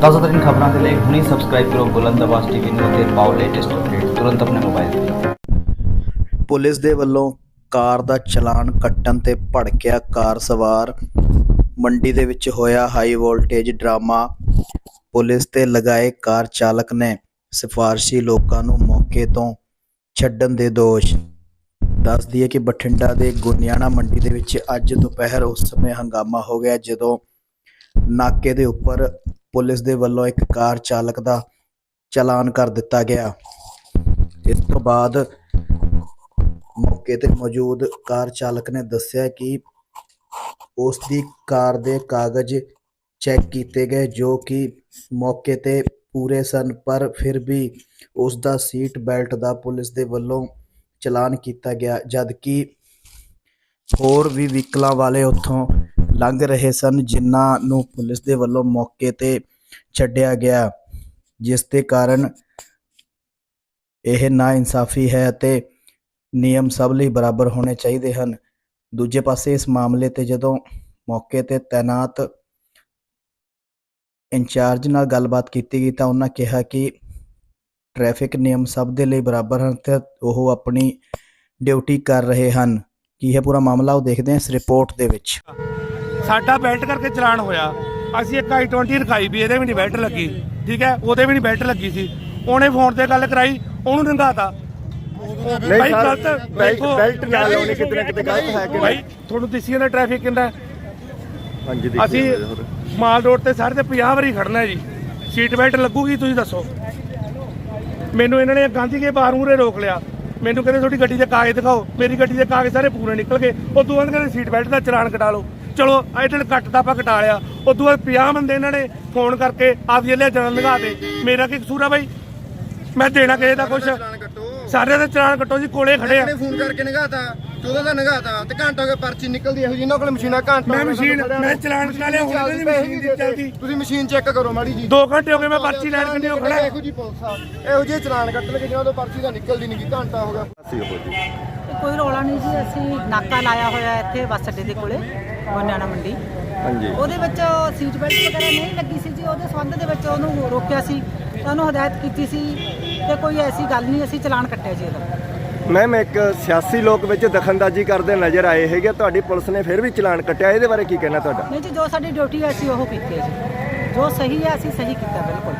ਤਾਜ਼ਾ ਖਬਰਾਂ ਦੇ ਲਈ ਹੁਣੇ ਸਬਸਕ੍ਰਾਈਬ ਕਰੋ ਬੁਲੰਦ ਆਵਾਜ਼ ਟੀਵੀ ਨੂੰ ਅਤੇ ਪਾਓ ਲੇਟੈਸਟ ਅਪਡੇਟ ਤੁਰੰਤ ਆਪਣੇ ਮੋਬਾਈਲ ਤੇ। ਪੁਲਿਸ ਦੇ ਵੱਲੋਂ ਕਾਰ ਦਾ ਚਲਾਨ ਕੱਟਣ ਤੇ ਭੜਕਿਆ ਕਾਰ ਸਵਾਰ। ਮੰਡੀ ਦੇ ਵਿੱਚ ਹੋਇਆ ਹਾਈ ਵੋਲਟੇਜ ਡਰਾਮਾ। ਪੁਲਿਸ ਤੇ ਲਗਾਏ ਕਾਰ ਚਾਲਕ ਨੇ ਸਿਫਾਰਸ਼ੀ ਲੋਕਾਂ ਨੂੰ ਮੌਕੇ ਤੋਂ ਛੱਡਣ ਦੇ ਦੋਸ਼। ਦੱਸ ਦਈਏ ਕਿ ਬਠਿੰਡਾ ਦੇ ਗੁਨਿਆਣਾ ਮੰਡੀ ਦੇ ਵਿੱਚ ਅੱਜ ਦੁਪਹਿਰ ਉਸ ਸਮੇਂ ਹੰਗਾਮਾ ਹੋ ਗਿਆ ਜਦੋਂ ਨਾਕੇ ਦੇ ਉੱਪਰ ਪੁਲਿਸ ਦੇ ਵੱਲੋਂ ਇੱਕ ਕਾਰ ਚਾਲਕ ਦਾ ਚਲਾਨ ਕਰ ਦਿੱਤਾ ਗਿਆ। ਇਸ ਤੋਂ ਬਾਅਦ ਮੌਕੇ ਤੇ ਮੌਜੂਦ ਕਾਰ ਚਾਲਕ ਨੇ ਦੱਸਿਆ ਕਿ ਉਸ ਦੀ ਕਾਰ ਦੇ ਕਾਗਜ਼ ਚੈੱਕ ਕੀਤੇ ਗਏ, ਜੋ ਕਿ ਮੌਕੇ ਤੇ ਪੂਰੇ ਸਨ, ਪਰ ਫਿਰ ਵੀ ਉਸ ਦਾ ਸੀਟ ਬੈਲਟ ਦਾ ਪੁਲਿਸ ਦੇ ਵੱਲੋਂ ਚਲਾਨ ਕੀਤਾ ਗਿਆ ਜਦ ਕਿ ਹੋਰ ਵੀ ਵਹੀਕਲਾਂ ਵਾਲੇ ਉੱਥੋਂ ਲੰਘ ਰਹੇ ਸਨ, ਜਿਨ੍ਹਾਂ ਨੂੰ ਪੁਲਿਸ ਦੇ ਵੱਲੋਂ ਮੌਕੇ ਤੇ ਛੱਡਿਆ ਗਿਆ, ਜਿਸ ਦੇ ਕਾਰਨ ਇਹ ਨਾ ਇਨਸਾਫੀ ਹੈ ਅਤੇ ਨਿਯਮ ਸਭ ਲਈ ਬਰਾਬਰ ਹੋਣੇ ਚਾਹੀਦੇ ਹਨ। ਦੂਜੇ ਪਾਸੇ ਇਸ ਮਾਮਲੇ ਤੇ ਜਦੋਂ ਮੌਕੇ ਤੇ ਤੈਨਾਤ ਇੰਚਾਰਜ ਨਾਲ ਗੱਲਬਾਤ ਕੀਤੀ ਗਈ ਤਾਂ ਉਹਨਾਂ ਕਿਹਾ ਕਿ ਟ੍ਰੈਫਿਕ ਨਿਯਮ ਸਭ ਦੇ ਲਈ ਬਰਾਬਰ ਹਨ ਤੇ ਉਹ ਆਪਣੀ ਡਿਊਟੀ ਕਰ ਰਹੇ ਹਨ। ਕੀ ਹੈ ਪੂਰਾ ਮਾਮਲਾ ਉਹ ਦੇਖਦੇ ਹਾਂ ਇਸ ਰਿਪੋਰਟ ਦੇ ਵਿੱਚ। ਸਾਡਾ ਬੈਲਟ ਕਰਕੇ ਚਲਾਨ ਹੋਇਆ। ਅਸੀਂ ਇੱਕ i20 ਰਖਾਈ ਵੀ ਇਹਦੇ ਵੀ ਨਹੀਂ ਬੈਲਟ ਲੱਗੀ। ਠੀਕ ਹੈ? ਉਹਦੇ ਵੀ ਨਹੀਂ ਬੈਲਟ ਲੱਗੀ ਸੀ। ਉਹਨੇ ਫੋਨ ਤੇ ਗੱਲ ਕਰਾਈ ਉਹਨੂੰ ਨੰਗਾਤਾ ਭਾਈ ਗਲਤ। ਬੈਲਟ ਨਾ ਲਾਉਣੀ ਕਿਤੇ ਕਿਤੇ ਗਲਤ ਹੈ ਕਿ ਭਾਈ ਤੁਹਾਨੂੰ ਦਿਸੀ ਜਾਂਦਾ ਟ੍ਰੈਫਿਕ ਕਿੰਦਾ ਹਾਂਜੀ ਅਸੀਂ ਮਾਲ ਰੋਡ ਤੇ ਸਾਰੇ ਤੇ 50 ਵਾਰੀ ਖੜਨਾ ਜੀ। ਸੀਟ ਬੈਲਟ ਲੱਗੂਗੀ ਤੁਸੀਂ ਦੱਸੋ। ਮੈਨੂੰ ਇਹਨਾਂ ਨੇ ਗਾਂਧੀ ਕੇ ਬਾਹਰ ਮੂਰੇ ਰੋਕ ਲਿਆ। ਮੈਨੂੰ ਕਹਿੰਦੇ ਤੁਹਾਡੀ ਗੱਡੀ ਦੇ ਕਾਗਜ਼ ਦਿਖਾਓ। ਮੇਰੀ ਗੱਡੀ ਦੇ ਕਾਗਜ਼ ਸਾਰੇ ਪੂਰੇ ਨਿਕਲ ਗਏ। ਉਹ ਤੋਂ ਕਹਿੰਦੇ ਸੀਟ ਬੈਲਟ ਦਾ ਚਲਾਨ ਕਟਾ ਲਓ। ਚਲੋ ਇਹਨਾਂ ਨੇ ਕੱਟ ਤਾਂ ਆਪਾਂ ਕਟਾ ਲਿਆ। ਉਹ ਤੋਂ ਬਾਅਦ 50 ਬੰਦੇ ਇਹਨਾਂ ਨੇ ਫੋਨ ਕਰਕੇ ਆਪਦੀ ਲੈ ਜਨਮ ਲਗਾ ਦੇ ਮੇਰਾ ਕੀ ਕਸੂਰ ਆ ਬਾਈ? ਮੈਂ ਦੇਣਾ ਕਿਸੇ ਦਾ ਕੁਛ। ਸਾਰੇ ਦਾ ਚਲਾਨ ਕੱਟੋ। ਜੀ ਕੋਲੇ ਖੜੇ ਆ। ਫੋਨ ਕਰਕੇ ਨਗਾਤਾ ਚੌਦਾਂ ਦਾ ਨਗਾਤਾ ਤੇ ਘੰਟਾ ਹੋ ਗਿਆ ਪਰਚੀ ਨਿਕਲਦੀ ਇਹੋ ਜਿਨ੍ਹਾਂ ਕੋਲ ਮਸ਼ੀਨਾਂ ਘੰਟਾ ਮੈਂ ਹੋ ਮਸ਼ੀਨ ਮੈਂ ਚਲਾਨ ਕਟਾ ਲਿਆ ਹੁਣ ਕਹਿੰਦੀ ਮਸ਼ੀਨ ਦੀ ਚੱਲਦੀ। ਤੁਸੀਂ ਮਸ਼ੀਨ ਚੈੱਕ ਕਰੋ ਮਾੜੀ ਜੀ। 2 ਘੰਟੇ ਹੋ ਗਏ ਮੈਂ ਪਰਚੀ ਲੈਣ ਕੰਨੀ ਖੜਾ ਇਹੋ ਜੀ ਪੁਲਿਸ ਆ। ਇਹੋ ਜਿਹੇ ਚਲਾਨ ਕੱਟਣਗੇ ਜਿਨ੍ਹਾਂ ਤੋਂ ਪਰਚੀ ਦਾ ਨਿਕਲਦੀ ਨਹੀਂ ਘੰਟਾ ਹੋ ਗਿਆ। ਕੋਈ ਰੌਲਾ ਨਹੀਂ ਜੀ ਅਸੀਂ ਨਾਕਾ ਲਾਇਆ ਹੋਇਆ ਇੱਥੇ ਬੱਸ ਅੱਡੇ ਦੇ ਕੋਲੇ। ਗੋਨਿਆਣਾ ਮੰਡੀ। ਹਾਂਜੀ। ਉਹਦੇ ਵਿੱਚ ਸੀਟ ਬੈਲਟ ਵਗੈਰਾ ਨਹੀਂ ਲੱਗੀ ਸੀ ਜੀ ਉਹਦੇ ਸੰਬੰਧ ਦੇ ਵਿੱਚ ਉਹਨੂੰ ਰੋਕਿਆ ਸੀ ਤੇ ਉਹਨੂੰ ਹਦਾਇਤ ਕੀਤੀ ਸੀ ਤੇ ਕੋਈ ਐਸੀ ਗੱਲ ਨਹੀਂ ਅਸੀਂ ਚਲਾਨ ਕੱਟਿਆ ਜੀ ਇਹਦਾ। ਮੈਮ ਇੱਕ ਸਿਆਸੀ ਲੋਕ ਵਿੱਚ ਦਖਲਅੰਦਾਜ਼ੀ ਕਰਦੇ ਨਜ਼ਰ ਆਏ ਹੈਗੇ ਤੁਹਾਡੀ ਪੁਲਿਸ ਨੇ ਫਿਰ ਵੀ ਚਲਾਨ ਕੱਟਿਆ। ਇਹਦੇ ਬਾਰੇ ਕੀ ਕਹਿਣਾ ਤੁਹਾਡਾ? ਨਹੀਂ ਜੀ ਜੋ ਸਾਡੀ ਡਿਊਟੀ ਹੈ ਅਸੀਂ ਉਹ ਕੀਤੀ ਹੈ ਜੀ। ਜੋ ਸਹੀ ਹੈ ਅਸੀਂ ਸਹੀ ਕੀਤਾ ਬਿਲਕੁਲ।